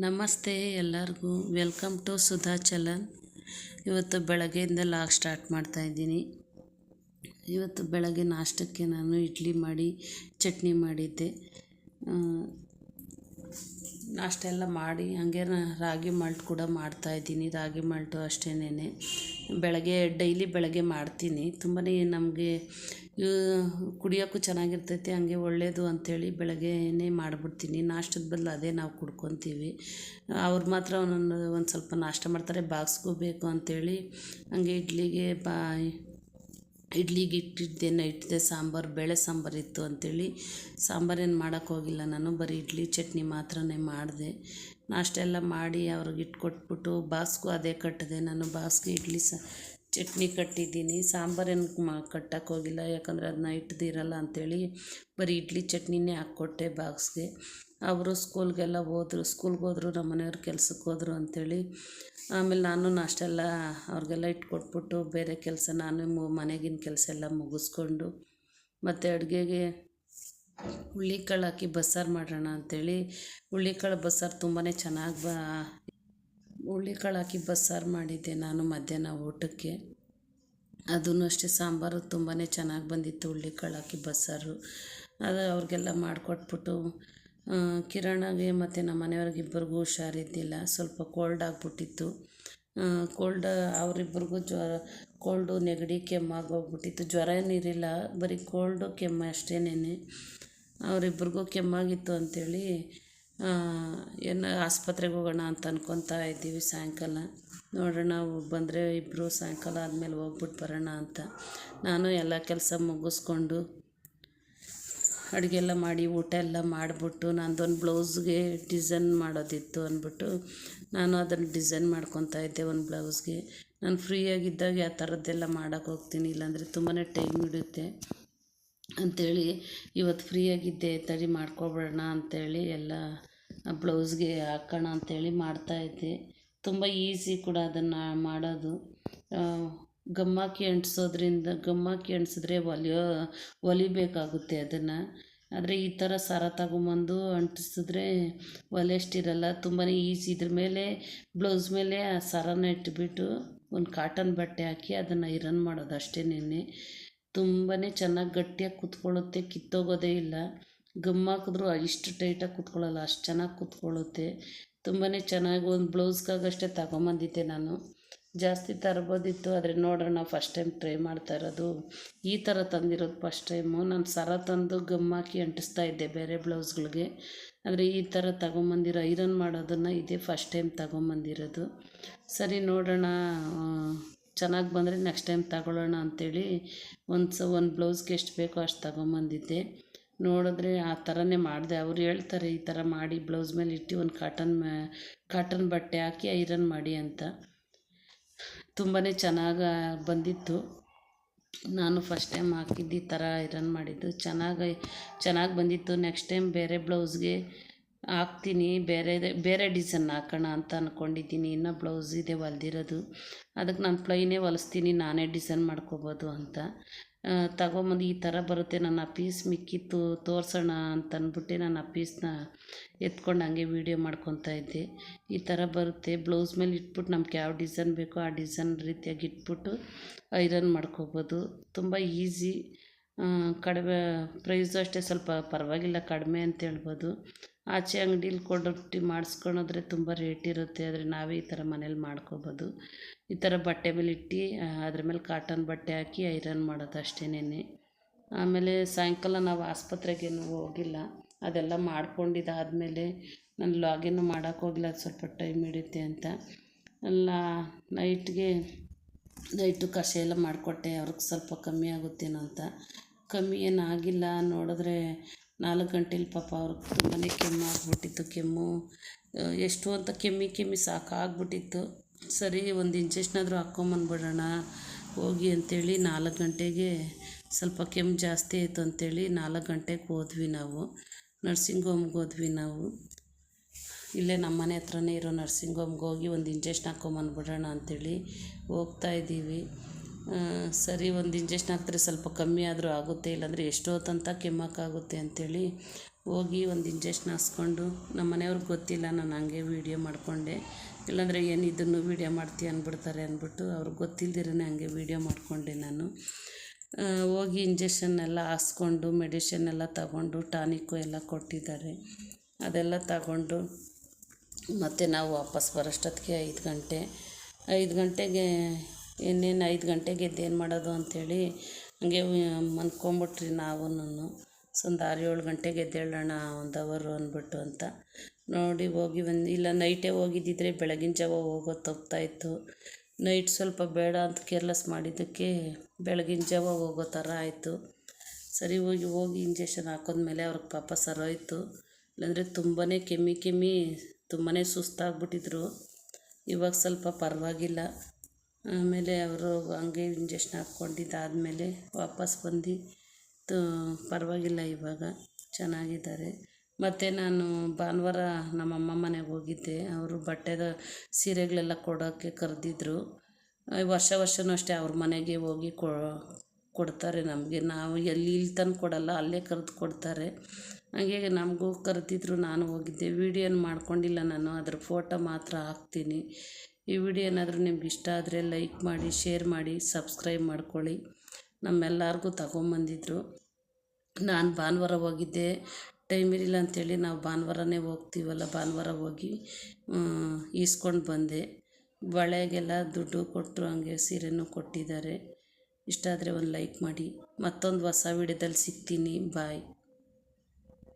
ನಮಸ್ತೆ ಎಲ್ಲರಿಗೂ. Welcome to Sudha challan ಇವತ್ತು ಬೆಳಗ್ಗೆಯಿಂದ ಲಾಗ್ ಸ್ಟಾರ್ಟ್ ಮಾಡ್ತಾಯಿದ್ದೀನಿ ಇವತ್ತು ಬೆಳಗ್ಗೆ ನಾಷ್ಟಕ್ಕೆ ನಾನು ಇಡ್ಲಿ ಮಾಡಿ, ಚಟ್ನಿ ಮಾಡಿದ್ದೆ. ನಾಷ್ಟ ಎಲ್ಲ ಮಾಡಿ, ಹಂಗೆ ರಾಗಿ ಮಾಲ್ಟ್ ಕೂಡ ಮಾಡ್ತಾಯಿದ್ದೀನಿ ರಾಗಿ ಮಾಲ್ಟು ಅಷ್ಟೇನೆ ಬೆಳಗ್ಗೆ ಡೈಲಿ ಬೆಳಗ್ಗೆ ಮಾಡ್ತೀನಿ. ತುಂಬಾ ನಮಗೆ ಕುಡಿಯೋಕ್ಕೂ ಚೆನ್ನಾಗಿರ್ತೈತೆ, ಹಂಗೆ ಒಳ್ಳೆಯದು ಅಂಥೇಳಿ ಬೆಳಗ್ಗೆನೇ ಮಾಡಿಬಿಡ್ತೀನಿ. ನಾಷ್ಟದ ಬದಲು ಅದೇ ನಾವು ಕುಡ್ಕೊತೀವಿ. ಅವ್ರು ಮಾತ್ರ ಒಂದೊಂದು, ಒಂದು ಸ್ವಲ್ಪ ನಾಷ್ಟ ಮಾಡ್ತಾರೆ, ಬಾಕ್ಸ್ಗೂ ಬೇಕು ಅಂಥೇಳಿ ಹಂಗೆ ಇಡ್ಲಿಗೆ ಬಾ, ಇಡ್ಲಿಗೆ ಇಟ್ಟಿದ್ದೆ ನೈಟ್ದೆ ಸಾಂಬಾರು, ಬೇಳೆ ಸಾಂಬಾರು ಇತ್ತು ಅಂಥೇಳಿ ಸಾಂಬಾರೇನು ಮಾಡೋಕ್ಕೆ ಹೋಗಿಲ್ಲ ನಾನು, ಬರೀ ಇಡ್ಲಿ ಚಟ್ನಿ ಮಾತ್ರನೇ ಮಾಡಿದೆ. ನಾಷ್ಟ ಎಲ್ಲ ಮಾಡಿ ಅವ್ರಿಗೆ ಇಟ್ಕೊಟ್ಬಿಟ್ಟು, ಬಾಕ್ಸ್ಗೂ ಅದೇ ಕಟ್ಟಿದೆ. ನಾನು ಬಾಸ್ಗೆ ಇಡ್ಲಿ ಸ ಚಟ್ನಿ ಕಟ್ಟಿದ್ದೀನಿ, ಸಾಂಬಾರೇನು ಮಾ, ಕಟ್ಟಕ್ಕೆ ಹೋಗಿಲ್ಲ, ಯಾಕಂದರೆ ಅದನ್ನ ಇಟ್ಟಿದ್ದಿರಲ್ಲ ಅಂಥೇಳಿ ಬರೀ ಇಡ್ಲಿ ಚಟ್ನಿನೇ ಹಾಕ್ಕೊಟ್ಟೆ ಬಾಕ್ಸ್ಗೆ. ಅವರು ಸ್ಕೂಲ್ಗೆಲ್ಲ ಹೋದ್ರು, ಸ್ಕೂಲ್ಗೆ ಹೋದ್ರು, ನಮ್ಮ ಮನೆಯವ್ರು ಕೆಲ್ಸಕ್ಕೆ ಹೋದರು ಅಂಥೇಳಿ ಆಮೇಲೆ ನಾನು ನಾಷ್ಟೆಲ್ಲ ಅವ್ರಿಗೆಲ್ಲ ಇಟ್ಕೊಟ್ಬಿಟ್ಟು ಬೇರೆ ಕೆಲಸ ನಾನು ಮನೆಗಿನ ಕೆಲಸ ಎಲ್ಲ ಮುಗಿಸ್ಕೊಂಡು ಮತ್ತು ಅಡುಗೆಗೆ ಹುಳ್ಳಿಕಾಳು ಹಾಕಿ ಬಸ್ಸಾರು ಮಾಡೋಣ ಅಂಥೇಳಿ ಹುಳ್ಳಿಕಾಳು ಬಸ್ಸಾರು ತುಂಬಾ ಚೆನ್ನಾಗಿ ಬ ಹುಳ್ಳಿಕಾಳು ಹಾಕಿ ಬಸ್ಸಾರು ಮಾಡಿದ್ದೆ ನಾನು ಮಧ್ಯಾಹ್ನ ಊಟಕ್ಕೆ. ಅದೂ ಅಷ್ಟೇ ಸಾಂಬಾರು ತುಂಬಾ ಚೆನ್ನಾಗಿ ಬಂದಿತ್ತು ಹುಳ್ಳಿಕಾಳು ಹಾಕಿ ಬಸ್ಸಾರು. ಅದು ಅವ್ರಿಗೆಲ್ಲ ಮಾಡಿಕೊಟ್ಬಿಟ್ಟು ಕಿರಣಗೆ ಮತ್ತು ನಮ್ಮ ಮನೆಯವ್ರಿಗಿಬ್ಬರಿಗೂ ಹುಷಾರಿದ್ದಿಲ್ಲ ಸ್ವಲ್ಪ ಕೋಲ್ಡ್ ಆಗಿಬಿಟ್ಟಿತ್ತು. ಕೋಲ್ಡ್ ಅವರಿಬ್ಬರಿಗೂ ಜ್ವರ ಕೋಲ್ಡು ನೆಗಡಿ ಕೆಮ್ಮಾಗೋಗ್ಬಿಟ್ಟಿತ್ತು ಜ್ವರ ಏನಿರಲಿಲ್ಲ, ಬರೀ ಕೋಲ್ಡು ಕೆಮ್ಮು ಅಷ್ಟೇನೇ ಅವರಿಬ್ಬರಿಗೂ ಕೆಮ್ಮಾಗಿತ್ತು ಅಂಥೇಳಿ ಏನು ಆಸ್ಪತ್ರೆಗೆ ಹೋಗೋಣ ಅಂತ ಅನ್ಕೊತಾ ಇದ್ದೀವಿ ಸಾಯಂಕಾಲ. ನೋಡೋಣ ಬಂದರೆ ಇಬ್ಬರು ಸಾಯಂಕಾಲ ಆದಮೇಲೆ ಹೋಗ್ಬಿಟ್ಟು ಬರೋಣ ಅಂತ. ನಾನು ಎಲ್ಲ ಕೆಲಸ ಮುಗಿಸ್ಕೊಂಡು ಅಡುಗೆ ಎಲ್ಲ ಮಾಡಿ, ಊಟ ಎಲ್ಲ ಮಾಡಿಬಿಟ್ಟು ನಂದೊಂದು ಬ್ಲೌಸ್ಗೆ ಡಿಸೈನ್ ಮಾಡೋದಿತ್ತು ಅಂದ್ಬಿಟ್ಟು ನಾನು ಅದನ್ನು ಡಿಸೈನ್ ಮಾಡ್ಕೊತಾ ಇದ್ದೆ ಒಂದು ಬ್ಲೌಸ್ಗೆ. ನಾನು ಫ್ರೀಯಾಗಿದ್ದಾಗ ಆ ಥರದ್ದೆಲ್ಲ ಮಾಡೋಕೆ ಹೋಗ್ತೀನಿ, ಇಲ್ಲಾಂದರೆ ತುಂಬಾ ಟೈಮ್ ಹಿಡಿಯುತ್ತೆ ಅಂಥೇಳಿ ಇವತ್ತು ಫ್ರೀಯಾಗಿದ್ದೆ ತಡಿ ಮಾಡ್ಕೊಬಿಡೋಣ ಅಂಥೇಳಿ ಎಲ್ಲ ಬ್ಲೌಸ್ಗೆ ಹಾಕೋಣ ಅಂಥೇಳಿ ಮಾಡ್ತಾಯಿದ್ದೆ ತುಂಬ ಈಸಿ ಕೂಡ ಅದನ್ನು ಮಾಡೋದು. ಗಮ್ಮಾಕಿ ಅಂಟಿಸೋದ್ರಿಂದ, ಗಮ್ಮಾಕಿ ಅಂಟಿಸಿದ್ರೆ ಹೊಲಿಯೋ ಹೊಲಿಬೇಕಾಗುತ್ತೆ ಅದನ್ನು. ಆದರೆ ಈ ಥರ ಸರ ತಗೊಂಬಂದು ಅಂಟಿಸಿದ್ರೆ ಹೊಲಿಯೋಷ್ಟಿರಲ್ಲ ತುಂಬಾ ಈಸಿ ಇದ್ರ ಮೇಲೆ, ಬ್ಲೌಸ್ ಮೇಲೆ ಆ ಸರನ ಇಟ್ಬಿಟ್ಟು ಒಂದು ಕಾಟನ್ ಬಟ್ಟೆ ಹಾಕಿ ಅದನ್ನು ಐರನ್ ಮಾಡೋದು ಅಷ್ಟೇನೆ ತುಂಬಾ ಚೆನ್ನಾಗಿ ಗಟ್ಟಿಯಾಗಿ ಕೂತ್ಕೊಳ್ಳುತ್ತೆ, ಕಿತ್ತೋಗೋದೇ ಇಲ್ಲ. ಗಮ್ ಹಾಕಿದ್ರೂ, ಇಷ್ಟು ಟೈಟಾಗಿ ಕೂತ್ಕೊಳ್ಳಲ್ಲ, ಅಷ್ಟು ಚೆನ್ನಾಗಿ ಕೂತ್ಕೊಳ್ಳುತ್ತೆ. ತುಂಬಾ ಚೆನ್ನಾಗಿ ಒಂದು ಬ್ಲೌಸ್ಗಾಗಷ್ಟೇ ತಗೊಂಬಂದಿದ್ದೆ ನಾನು. ಜಾಸ್ತಿ ತರ್ಬೋದಿತ್ತು, ಆದರೆ ನೋಡೋಣ ಫಸ್ಟ್ ಟೈಮ್ ಟ್ರೈ ಮಾಡ್ತಾ ಇರೋದು. ಈ ಥರ ತಂದಿರೋದು ಫಸ್ಟ್ ಟೈಮು ನಾನು ಸರ ತಂದು ಗಮ್ ಹಾಕಿ ಅಂಟಿಸ್ತಾ ಇದ್ದೆ ಬೇರೆ ಬ್ಲೌಸ್ಗಳಿಗೆ. ಆದರೆ ಈ ಥರ ತಗೊಂಬಂದಿರೋ, ಐರನ್ ಮಾಡೋದನ್ನು ಇದೇ ಫಸ್ಟ್ ಟೈಮ್ ತಗೊಂಬಂದಿರೋದು. ಸರಿ ನೋಡೋಣ ಚೆನ್ನಾಗಿ ಬಂದರೆ ನೆಕ್ಸ್ಟ್ ಟೈಮ್ ತಗೊಳ್ಳೋಣ ಅಂಥೇಳಿ ಒಂದು ಸ ಒಂದು ಬ್ಲೌಸ್ಗೆ ಎಷ್ಟು ಬೇಕೋ ಅಷ್ಟು ತಗೊಂಬಂದಿದ್ದೆ. ನೋಡಿದ್ರೆ ಆ ಥರನೇ ಮಾಡಿದೆ. ಅವ್ರು ಹೇಳ್ತಾರೆ, ಈ ಥರ ಮಾಡಿ, ಬ್ಲೌಸ್ ಮೇಲೆ ಇಟ್ಟು ಒಂದು ಕಾಟನ್ ಕಾಟನ್ ಬಟ್ಟೆ ಹಾಕಿ ಐರನ್ ಮಾಡಿ ಅಂತ. ತುಂಬಾ ಚೆನ್ನಾಗಿ ಬಂದಿತ್ತು. ನಾನು ಫಸ್ಟ್ ಟೈಮ್ ಹಾಕಿದ್ದು ಈ ಥರ ಐರನ್ ಮಾಡಿದ್ದು. ಚೆನ್ನಾಗಿ ಚೆನ್ನಾಗಿ ಬಂದಿತ್ತು. ನೆಕ್ಸ್ಟ್ ಟೈಮ್ ಬೇರೆ ಬ್ಲೌಸ್ಗೆ ಹಾಕ್ತೀನಿ, ಬೇರೆ ಬೇರೆ ಡಿಸೈನ್ ಹಾಕೋಣ ಅಂತ ಅಂದ್ಕೊಂಡಿದ್ದೀನಿ ಇನ್ನೂ ಬ್ಲೌಸ್ ಇದೆ, ಹೊಲ್ದಿರೋದು. ಅದಕ್ಕೆ ನಾನು ಪ್ಲೈನೇ ಹೊಲಿಸ್ತೀನಿ, ನಾನೇ ಡಿಸೈನ್ ಮಾಡ್ಕೋಬೋದು ಅಂತ. ತಗೊಂಬಂದು ಈ ಥರ ಬರುತ್ತೆ, ನನ್ನ ಪೀಸ್ ಮಿಕ್ಕಿತ್ತು, ತೋರಿಸೋಣ ಅಂತ ಅಂದ್ಬಿಟ್ಟೆ ನಾನು ಆ ಪೀಸ್ನ ಎತ್ಕೊಂಡು ಹಂಗೆ ವೀಡಿಯೋ ಮಾಡ್ಕೊತಾ ಇದ್ದೆ. ಈ ಥರ ಬರುತ್ತೆ. ಬ್ಲೌಸ್ ಮೇಲೆ ಇಟ್ಬಿಟ್ಟು ನಮ್ಗೆ ಯಾವ ಡಿಸೈನ್ ಬೇಕೋ ಆ ಡಿಸೈನ್ ರೀತಿಯಾಗಿ ಇಟ್ಬಿಟ್ಟು ಐರನ್ ಮಾಡ್ಕೋಬೋದು. ತುಂಬ ಈಸಿ. ಕಡಿಮೆ ಪ್ರೈಸು ಅಷ್ಟೇ ಸ್ವಲ್ಪ ಪರವಾಗಿಲ್ಲ, ಕಡಿಮೆ ಅಂತ ಹೇಳ್ಬೋದು. ಆಚೆ ಅಂಗಡೀಲಿ ಕೊಡೊಟ್ಟಿ ಮಾಡಿಸ್ಕೊಳೋದ್ರೆ ತುಂಬ ರೇಟ್ ಇರುತ್ತೆ, ಆದರೆ ನಾವೇ ಈ ಥರ ಮನೇಲಿ ಮಾಡ್ಕೊಬೋದು. ಈ ಥರ ಬಟ್ಟೆ ಮೇಲೆ ಇಟ್ಟು ಅದ್ರ ಮೇಲೆ ಕಾಟನ್ ಬಟ್ಟೆ ಹಾಕಿ ಐರನ್ ಮಾಡೋದು ಅಷ್ಟೇನೆ ಆಮೇಲೆ ಸಾಯಂಕಾಲ ನಾವು ಆಸ್ಪತ್ರೆಗೇನು ಹೋಗಿಲ್ಲ. ಅದೆಲ್ಲ ಮಾಡ್ಕೊಂಡಿದ್ದಾದಮೇಲೆ ನಾನು ಲಾಗಿನ್ನು ಮಾಡೋಕ್ಕೆ ಹೋಗಿಲ್ಲ, ಅದು ಸ್ವಲ್ಪ ಟೈಮ್ ಹಿಡಿಯುತ್ತೆ ಅಂತ. ಎಲ್ಲ ನೈಟ್ಗೆ ನೈಟು ಕಷಾಯ ಎಲ್ಲ ಮಾಡಿಕೊಟ್ಟೆ, ಅವ್ರಿಗೆ ಸ್ವಲ್ಪ ಕಮ್ಮಿ ಆಗುತ್ತೇನೋ ಅಂತ. ಕಮ್ಮಿ ಏನಾಗಿಲ್ಲ, ನೋಡಿದ್ರೆ ನಾಲ್ಕು ಗಂಟೆಲಿ ಪಾಪ ಅವ್ರಿಗೆ ತುಂಬಾ ಕೆಮ್ಮು ಆಗಿಬಿಟ್ಟಿತ್ತು, ಕೆಮ್ಮು, ಎಷ್ಟು ಅಂತ ಕೆಮ್ಮಿ ಕೆಮ್ಮಿ ಸಾಕಾಗ್ಬಿಟ್ಟಿತ್ತು. ಸರಿ, ಒಂದು ಇಂಜೆಕ್ಷನಾದರೂ ಹಾಕ್ಕೊಂಬಂದ್ಬಿಡೋಣ ಹೋಗಿ ಅಂಥೇಳಿ ನಾಲ್ಕು ಗಂಟೆಗೆ ಸ್ವಲ್ಪ ಕೆಮ್ಮು ಜಾಸ್ತಿ ಆಯಿತು ಅಂಥೇಳಿ ನಾಲ್ಕು ಗಂಟೆಗೆ ಹೋದ್ವಿ ನಾವು. ನರ್ಸಿಂಗ್ ಹೋಮ್ಗೆ ಹೋದ್ವಿ ನಾವು. ಇಲ್ಲೇ ನಮ್ಮ ಮನೆ ಹತ್ರನೇ ಇರೋ ನರ್ಸಿಂಗ್ ಹೋಮ್ಗೆ ಹೋಗಿ ಒಂದು ಇಂಜೆಕ್ಷನ್ ಹಾಕ್ಕೊಂಬಂದ್ಬಿಡೋಣ ಅಂಥೇಳಿ ಹೋಗ್ತಾಯಿದ್ದೀವಿ ಸರಿ, ಒಂದು ಇಂಜೆಕ್ಷನ್ ಹಾಕಿದ್ರೆ ಸ್ವಲ್ಪ ಕಮ್ಮಿ ಆದರೂ ಆಗುತ್ತೆ, ಇಲ್ಲಾಂದರೆ ಎಷ್ಟೊತ್ತಂತ ಕೆಮ್ಮಕ್ಕಾಗುತ್ತೆ ಅಂಥೇಳಿ ಹೋಗಿ ಒಂದು ಇಂಜೆಕ್ಷನ್ ಹಾಸ್ಕೊಂಡು ನಮ್ಮ ಮನೆಯವ್ರಿಗೆ ಗೊತ್ತಿಲ್ಲ ನಾನು ಹಂಗೆ ವೀಡಿಯೋ ಮಾಡಿಕೊಂಡೆ. ಇಲ್ಲಾಂದರೆ ಏನು ಇದನ್ನು ವೀಡಿಯೋ ಮಾಡ್ತೀಯ ಅಂದ್ಬಿಡ್ತಾರೆ ಅಂದ್ಬಿಟ್ಟು ಅವ್ರಿಗೆ ಗೊತ್ತಿಲ್ದಿರೇ ಹಂಗೆ ವೀಡಿಯೋ ಮಾಡಿಕೊಂಡೆ ನಾನು. ಹೋಗಿ ಇಂಜೆಕ್ಷನ್ ಎಲ್ಲ ಹಾಕ್ಸ್ಕೊಂಡು ಮೆಡಿಷನ್ ಎಲ್ಲ ತಗೊಂಡು ಟಾನಿಕ್ಕು ಎಲ್ಲ ಕೊಟ್ಟಿದ್ದಾರೆ. ಅದೆಲ್ಲ ತಗೊಂಡು ಮತ್ತು ನಾವು ವಾಪಸ್ ಬರೋಷ್ಟೊತ್ತಿಗೆ ಐದು ಗಂಟೆ. ಐದು ಗಂಟೆಗೆ, ಇನ್ನೇನು ಐದು ಗಂಟೆಗೆ ಎದ್ದೇನು ಮಾಡೋದು ಅಂಥೇಳಿ ಹಂಗೆ ಮಲ್ಕೊಂಬಿಟ್ರಿ ನಾವುನು ಸೊ ಒಂದು ಆರು ಏಳು ಗಂಟೆಗೆ ಎದ್ದೇಳೋಣ ಒಂದು ಅವರು ಅಂದ್ಬಿಟ್ಟು ಅಂತ. ನೋಡಿ ಹೋಗಿ ಬಂದು, ಇಲ್ಲ ನೈಟೇ ಹೋಗಿದ್ದಿದ್ರೆ ಬೆಳಗಿನ ಜಾವ ಹೋಗೋದು ತಪ್ತಾಯಿತ್ತು ನೈಟ್ ಸ್ವಲ್ಪ ಬೇಡ ಅಂತ ಕೇರ್ಲೆಸ್ ಮಾಡಿದ್ದಕ್ಕೆ ಬೆಳಗಿನ ಜಾವ ಹೋಗೋ ಥರ ಆಯಿತು. ಸರಿ ಹೋಗಿ ಹೋಗಿ ಇಂಜೆಕ್ಷನ್ ಹಾಕಿದ್ಮೇಲೆ ಅವ್ರಿಗೆ ಪಾಪ ಸರೋಯ್ತು ಇಲ್ಲಾಂದರೆ ತುಂಬಾ ಕೆಮ್ಮಿ ಕೆಮ್ಮಿ ತುಂಬಾ ಸುಸ್ತಾಗ್ಬಿಟ್ಟಿದ್ರು. ಇವಾಗ ಸ್ವಲ್ಪ ಪರವಾಗಿಲ್ಲ. ಆಮೇಲೆ ಅವರು ಹಂಗೆ ಇಂಜೆಕ್ಷನ್ ಹಾಕ್ಕೊಂಡಿದ್ದಾದಮೇಲೆ ವಾಪಸ್ ಬಂದು ತು ಪರವಾಗಿಲ್ಲ, ಇವಾಗ ಚೆನ್ನಾಗಿದ್ದಾರೆ. ಮತ್ತು ನಾನು ಭಾನುವಾರ ನಮ್ಮಮ್ಮ ಮನೆಗೆ ಹೋಗಿದ್ದೆ. ಅವರು ಬಟ್ಟೆದ ಸೀರೆಗಳೆಲ್ಲ ಕೊಡೋಕ್ಕೆ ಕರೆದಿದ್ರು. ವರ್ಷ ವರ್ಷವೂ ಅಷ್ಟೇ ಅವ್ರ ಮನೆಗೆ ಹೋಗಿ ಕೊಡ್ತಾರೆ ನಮಗೆ. ನಾವು ಎಲ್ಲಿ, ಇಲ್ಲಿ ತಂದು ಕೊಡಲ್ಲ, ಅಲ್ಲೇ ಕರೆದು ಕೊಡ್ತಾರೆ. ಹಾಗೆ ನಮಗೂ ಕರೆದಿದ್ರು, ನಾನು ಹೋಗಿದ್ದೆ. ವೀಡಿಯೋನ ಮಾಡ್ಕೊಂಡಿಲ್ಲ ನಾನು ಅದ್ರ ಫೋಟೋ ಮಾತ್ರ ಹಾಕ್ತೀನಿ. ಈ ವಿಡಿಯೋ ಏನಾದರೂ ನಿಮ್ಗೆ ಇಷ್ಟ ಆದರೆ ಲೈಕ್ ಮಾಡಿ, ಶೇರ್ ಮಾಡಿ, ಸಬ್ಸ್ಕ್ರೈಬ್ ಮಾಡ್ಕೊಳ್ಳಿ. ನಮ್ಮೆಲ್ಲರಿಗೂ ತಗೊಂಬಂದಿದ್ರು. ನಾನು ಭಾನುವಾರ ಹೋಗಿದ್ದೆ. ಟೈಮ್ ಇರಲಿಲ್ಲ ಅಂಥೇಳಿ ನಾವು ಭಾನುವಾರನೇ ಹೋಗ್ತೀವಲ್ಲ, ಭಾನುವಾರ ಹೋಗಿ ಈಸ್ಕೊಂಡು ಬಂದೆ. ಬಳೆಗೆಲ್ಲ ದುಡ್ಡು ಕೊಟ್ಟರು ಹಂಗೆ ಸೀರೆನೂ ಕೊಟ್ಟಿದ್ದಾರೆ. ಇಷ್ಟ ಆದರೆ ಒಂದು ಲೈಕ್ ಮಾಡಿ. ಮತ್ತೊಂದು ಹೊಸ ವಿಡಿಯೋದಲ್ಲಿ ಸಿಗ್ತೀನಿ. ಬಾಯ್